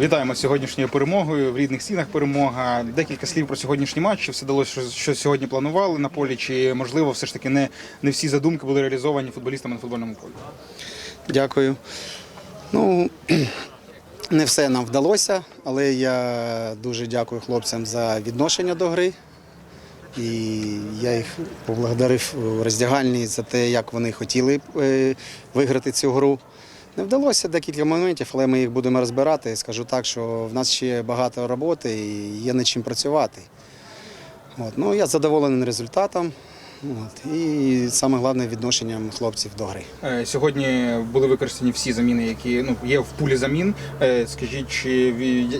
Вітаємо з сьогоднішньою перемогою в рідних стінах. Перемога. Декілька слів про сьогоднішній матч. Чи все вдалося, що, що сьогодні планували на полі? Чи можливо все ж таки не, не всі задумки були реалізовані футболістами на футбольному полі? Дякую. Ну, не все нам вдалося, але я дуже дякую хлопцям за відношення до гри. І я їх поблагодарив у роздягальні за те, як вони хотіли е, виграти цю гру. Не вдалося декілька моментів, але ми їх будемо розбирати. Скажу так, що в нас ще багато роботи і є над чим працювати. От. Ну, я задоволений результатом. От. І саме головне відношенням хлопців до гри. Е, Сьогодні були використані всі заміни, які ну є в пулі замін. Е, Скажіть, чи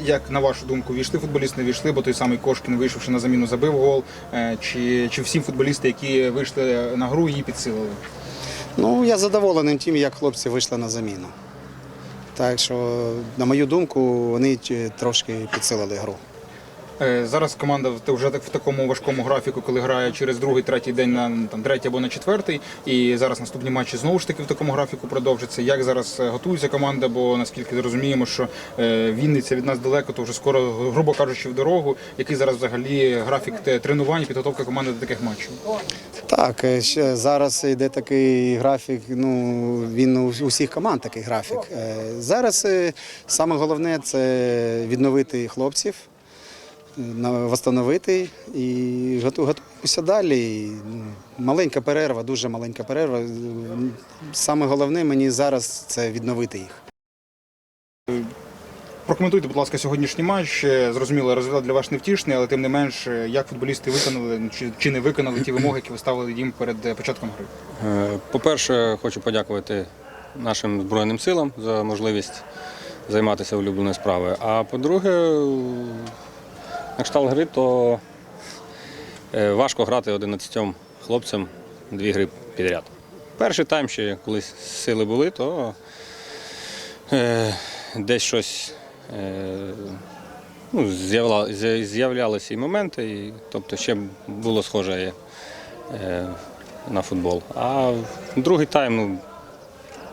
як на вашу думку війшли футболісти, не війшли, бо той самий Кошкін, вийшовши на заміну, забив гол. Е, Чи, чи всі футболісти, які вийшли на гру, її підсилили? Ну, я задоволений тим, як хлопці вийшли на заміну. Так що, на мою думку, вони трошки підсилили гру. Е, Зараз команда вже так в такому важкому графіку, коли грає через другий, третій день на там третій або на четвертий. І зараз наступні матчі знову ж таки в такому графіку продовжаться. Як зараз е, готується команда? Бо наскільки розуміємо, що е, Вінниця від нас далеко, то вже скоро, грубо кажучи, в дорогу. Який зараз взагалі графік тренувань, підготовка команди до таких матчів? Так, зараз йде такий графік. Ну він у усіх команд такий графік. Зараз саме головне це відновити хлопців, восстановити і готу- готуємося далі. Ну, Маленька перерва, дуже маленька перерва. Саме головне мені зараз це відновити їх. Прокоментуйте, будь ласка, сьогоднішній матч. Е, Зрозуміло, результат для вас невтішний, але тим не менш, е, як футболісти виконали чи, не виконали ті вимоги, які ви ставили їм перед е, початком гри? По-перше, хочу подякувати нашим Збройним силам за можливість займатися улюбленою справою. А по-друге, на кшталт гри, то е, важко грати 11 хлопцям дві гри підряд. Перший тайм ще коли сили були, то е, десь щось е, ну, з'являлися і моменти, і, тобто ще було схоже на футбол. А другий тайм, ну,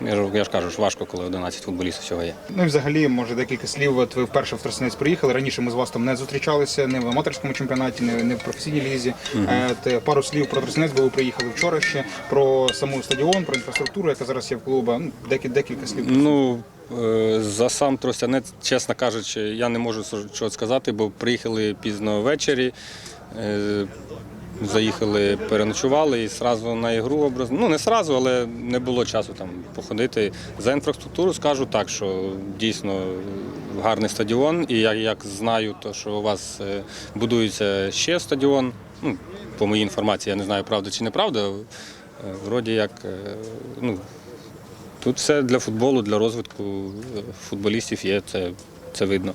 я ж, кажу, ж важко, коли 11 футболістів всього є. Ну і взагалі, може, декілька слів. От ви вперше в Тростянець приїхали. Раніше ми з вас там не зустрічалися не в аматорському чемпіонаті, не, не в професійній лізі. Е, те, пару слів про Тростянець, бо ви приїхали вчора ще про саму стадіон, про інфраструктуру, яка зараз є в клубу. Ну, декілька, декілька слів. Ну, е, за сам Тростянець, чесно кажучи, я не можу чого сказати, бо приїхали пізно ввечері. Заїхали, переночували і одразу на ігру образ. Ну не одразу, але не було часу там походити. За інфраструктуру скажу так, що дійсно гарний стадіон. І я як знаю, то що у вас е, будується ще стадіон. Ну, по моїй інформації, я не знаю, правда чи неправда. Е, Вроді як е, ну, Тут все для футболу, для розвитку футболістів є, це, це видно.